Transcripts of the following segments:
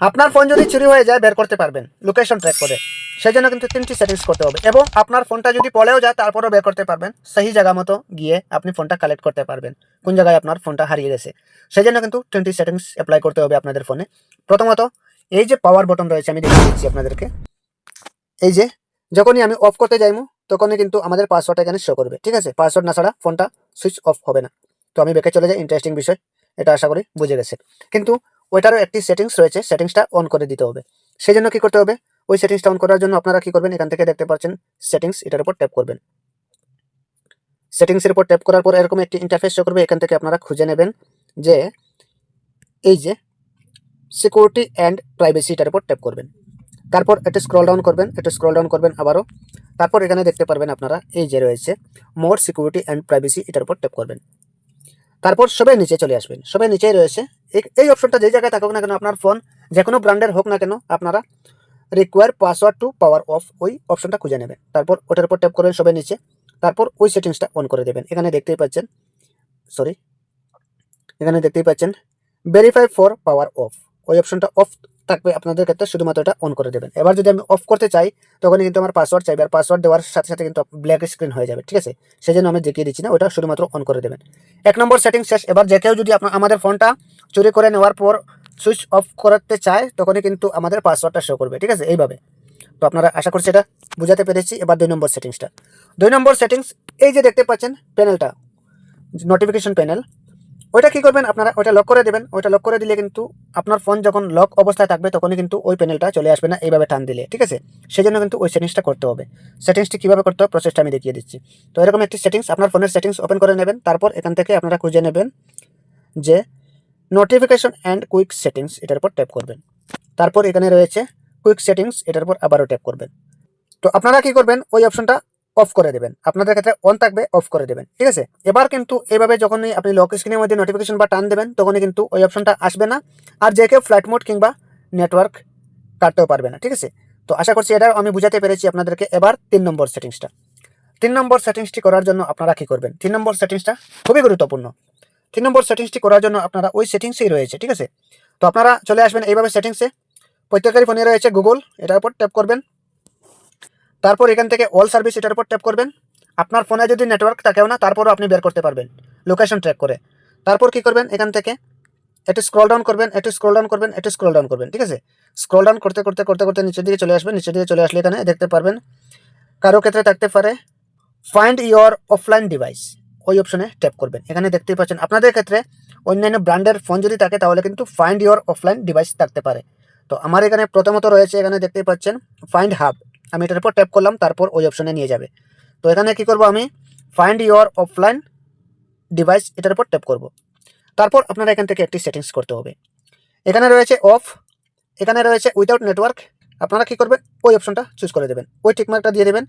আপনার ফোন যদি চুরি হয়ে যায়, বের করতে পারবেন। লোকেশন ট্র্যাক করে। সেই জন্য কিন্তু তিনটি সেটিংস করতে হবে। এবং আপনার ফোনটা যদি পড়েও যায়, তারপরেও বের করতে পারবেন। সেই জায়গা মতো গিয়ে আপনি ফোনটা কালেক্ট করতে পারবেন। কোন জায়গায় আপনার ফোনটা হারিয়ে গেছে। সেই জন্য কিন্তু টোয়েন্টি সেটিংস অ্যাপ্লাই করতে হবে আপনাদের ফোনে প্রথমত, এই যে পাওয়ার বটন রয়েছে, আমি দেখিয়ে দিচ্ছি আপনাদেরকে। এই যে, যখনই আমি অফ করতে যাইমু, তখনই কিন্তু আমাদের পাসওয়ার্ড এখানে শো করবে। ঠিক আছে? পাসওয়ার্ড না ছাড়া ফোনটা সুইচ অফ হবে না। তো আমি বেঁকে চলে যাই। ইন্টারেস্টিং বিষয়। এটা আশা করি বুঝে গেছে। কিন্তু ওইটারও একটি সেটিংস রয়েছে সেটিংসটা অন করে দিতে হবে। সেই জন্য কী করতে হবে? ওই সেটিংসটা অন করার জন্য আপনারা কী করবেন? এখান থেকে দেখতে পাচ্ছেন সেটিংস এটার উপর ট্যাপ করবেন। সেটিংসের উপর ট্যাপ করার পর এরকম একটি ইন্টারফেস শো করবে, এখান থেকে আপনারা খুঁজে নেবেন যে এই যে সিকিউরিটি অ্যান্ড প্রাইভেসি এটার উপর ট্যাপ করবেন। তারপর এটা স্ক্রল ডাউন করবেন এটা স্ক্রল ডাউন করবেন আবারও। তারপর এখানে দেখতে পারবেন আপনারা এই যে রয়েছে মোর সিকিউরিটি অ্যান্ড প্রাইভেসি এটার উপর ট্যাপ করবেন। তারপর সবাই নিচে চলে আসবেন। সবাই নিচেই রয়েছে এই- অপশনটা যে জায়গায় থাকুক না কেন, আপনার ফোন যে কোনো ব্র্যান্ডের হোক না কেন, আপনারা require password to power off ওই অপশনটা খুঁজে নেবেন। তারপর ওটার উপর ট্যাপ করবেন সবাই নিচে, তারপর ওই সেটিংসটা অন করে দেবেন। এখানে দেখতেই পাচ্ছেন সরি এখানে দেখতেই পাচ্ছেন ভেরিফাই ফর পাওয়ার অফ ওই অপশনটা অফ থাকবে আপনাদের ক্ষেত্রে শুধুমাত্র এটা অন করে দেবেন। এবার যদি আমি অফ করতে চাই তখন কিন্তু আমার পাসওয়ার্ড চাইবে। আর পাসওয়ার্ড দেওয়ার সাথে সাথে কিন্তু ব্ল্যাক স্ক্রিন হয়ে যাবে, ঠিক আছে? সেই জন্য আমি দেখিয়ে দিচ্ছি না, ওটা শুধুমাত্র অন করে দেবেন। এক নম্বর সেটিং শেষ। এবার যে কেউ যদি আপনার, আমাদের ফোনটা চুরি করে নেওয়ার পর সুইচ অফ করতে চায়, তখনই কিন্তু আমাদের পাসওয়ার্ডটা শো করবে, ঠিক আছে? এইভাবে। তো আপনারা আশা করছি এটা বুঝাতে পেরেছি। এবার দুই নম্বর সেটিংসটা দুই নম্বর সেটিংস এই যে দেখতে পাচ্ছেন প্যানেলটা নোটিফিকেশন প্যানেল ওইটা কি করবেন? আপনারা ওইটা লক করে দেবেন। ওইটা লক করে দিলে কিন্তু আপনার ফোন যখন লক অবস্থায় থাকবে, তখনই কিন্তু ওই প্যানেলটা চলে আসবে না। এইভাবে টান দিলে, ঠিক আছে? সেই জন্য কিন্তু ওই সেটিংসটা করতে হবে। সেটিংসটি কীভাবে করতে হবে প্রসেসটা আমি দেখিয়ে দিচ্ছি। তো এরকম একটি সেটিংস আপনার ফোনের সেটিংস ওপেন করে নেবেন। তারপর এখান থেকে আপনারা খুঁজে নেবেন যে নোটিফিকেশন অ্যান্ড কুইক সেটিংস এটার উপর ট্যাপ করবেন। তারপর এখানে রয়েছে কুইক সেটিংস এটার উপর আবারও ট্যাপ করবেন। তো আপনারা কি করবেন? ওই অপশনটা অফ করে দেবেন। আপনাদের ক্ষেত্রে অন থাকবে অফ করে দেবেন। ঠিক আছে? এবার কিন্তু এভাবে যখনই আপনি লক স্ক্রিনের মধ্যে নোটিফিকেশন বা টান দেবেন, তখনই কিন্তু ওই অপশনটা আসবে না। আর যে কেউ ফ্লাইট মোড কিংবা নেটওয়ার্ক কাটতেও পারবে না। ঠিক আছে? তো আশা করছি এটা আমি বুঝাতে পেরেছি আপনাদেরকে। এবার তিন নম্বর সেটিংসটা তিন নম্বর সেটিংসটি করার জন্য আপনারা কী করবেন? তিন নম্বর সেটিংসটা খুবই গুরুত্বপূর্ণ। তিন নম্বর সেটিংসটি করার জন্য আপনারা ওই সেটিংসেই রয়েছে। ঠিক আছে? তো আপনারা চলে আসবেন এইভাবে সেটিংসে প্রত্যেকেরই ফোনে রয়েছে গুগল এটার উপর ট্যাপ করবেন। তারপর এখান থেকে অল সার্ভিস এটার উপর ট্যাপ করবেন। আপনার ফোনে যদি নেটওয়ার্ক থাকেও না, তারপরও আপনি বের করতে পারবেন লোকেশন ট্র্যাক করে। তারপর কি করবেন এখান থেকে? একটু স্ক্রল ডাউন করবেন, একটু স্ক্রল ডাউন করবেন, একটু স্ক্রল ডাউন করবেন, ঠিক আছে? স্ক্রল ডাউন করতে করতে করতে করতে নিচের দিকে চলে আসবেন, নিচের দিকে চলে আসলে এখানে দেখতে পারবেন, কারও ক্ষেত্রে থাকতে পারে ফাইন্ড ইওর অফলাইন ডিভাইস ওই অপশনে ট্যাপ করবেন। এখানে দেখতেই পাচ্ছেন, আপনাদের ক্ষেত্রে অন্যান্য ব্র্যান্ডের ফোন যদি থাকে, তাহলে কিন্তু ফাইন্ড ইওর অফলাইন ডিভাইস থাকতে পারে। তো আমার এখানে প্রথমত রয়েছে, এখানে দেখতেই পাচ্ছেন ফাইন্ড হাব আমি এটার উপর ট্যাপ করলাম, তারপর ওই অপশনে নিয়ে যাবে। তো এখানে কি করব আমি? ফাইন্ড ইওর অফলাইন ডিভাইস এটার উপর ট্যাপ করব। তারপর আপনারা এখান থেকে একটি সেটিংস করতে হবে। এখানে রয়েছে অফ এখানে রয়েছে উইদাউট নেটওয়ার্ক আপনারা কি করবেন? ওই অপশনটা চুজ করে দেবেন। ওই টিকমার্কটা দিয়ে দেবেন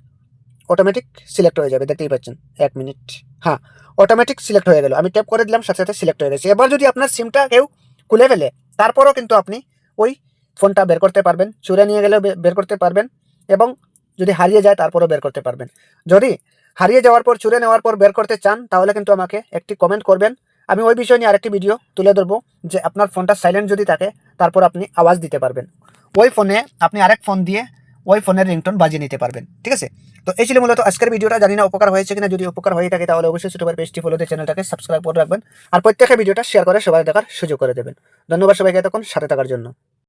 অটোমেটিক সিলেক্ট হয়ে যাবে, দেখতেই পাচ্ছেন। এক মিনিট হ্যাঁ অটোমেটিক সিলেক্ট হয়ে গেল। আমি ট্যাপ করে দিলাম, সাথে সাথে সিলেক্ট হয়ে গেছে। এবার যদি আপনার সিমটা কেউ খুলে ফেলে, তারপরও কিন্তু আপনি ওই ফোনটা বের করতে পারবেন চুরে নিয়ে গেলেও বের করতে পারবেন। এবং যদি হারিয়ে যায় তারপরও বের করতে পারবেন। যদি হারিয়ে যাওয়ার পর চুরে নেওয়ার পর বের করতে চান, তাহলে কিন্তু আমাকে একটি কমেন্ট করবেন। আমি ওই বিষয় নিয়ে আরেকটি ভিডিও তুলে ধরবো, যে আপনার ফোনটা সাইলেন্ট যদি থাকে, তারপর আপনি আওয়াজ দিতে পারবেন। ওই ফোনে আপনি আরেক ফোন দিয়ে ওই ফোনের রিংটোন বাজিয়ে নিতে পারবেন, ঠিক আছে? তো এই ছিল মূলত আজকের ভিডিওটা জানি না উপকার হয়েছে কিনা, যদি উপকার হয়ে থাকে, তাহলে অবশ্যই ছোটবার পেজটি ফলোতে চ্যানেলটাকে সাবস্ক্রাইব করে রাখবেন। আর প্রত্যেকের ভিডিওটা শেয়ার করে সবাই দেখার সুযোগ করে দেবেন। ধন্যবাদ সবাইকে এতক্ষণ সাথে থাকার জন্য।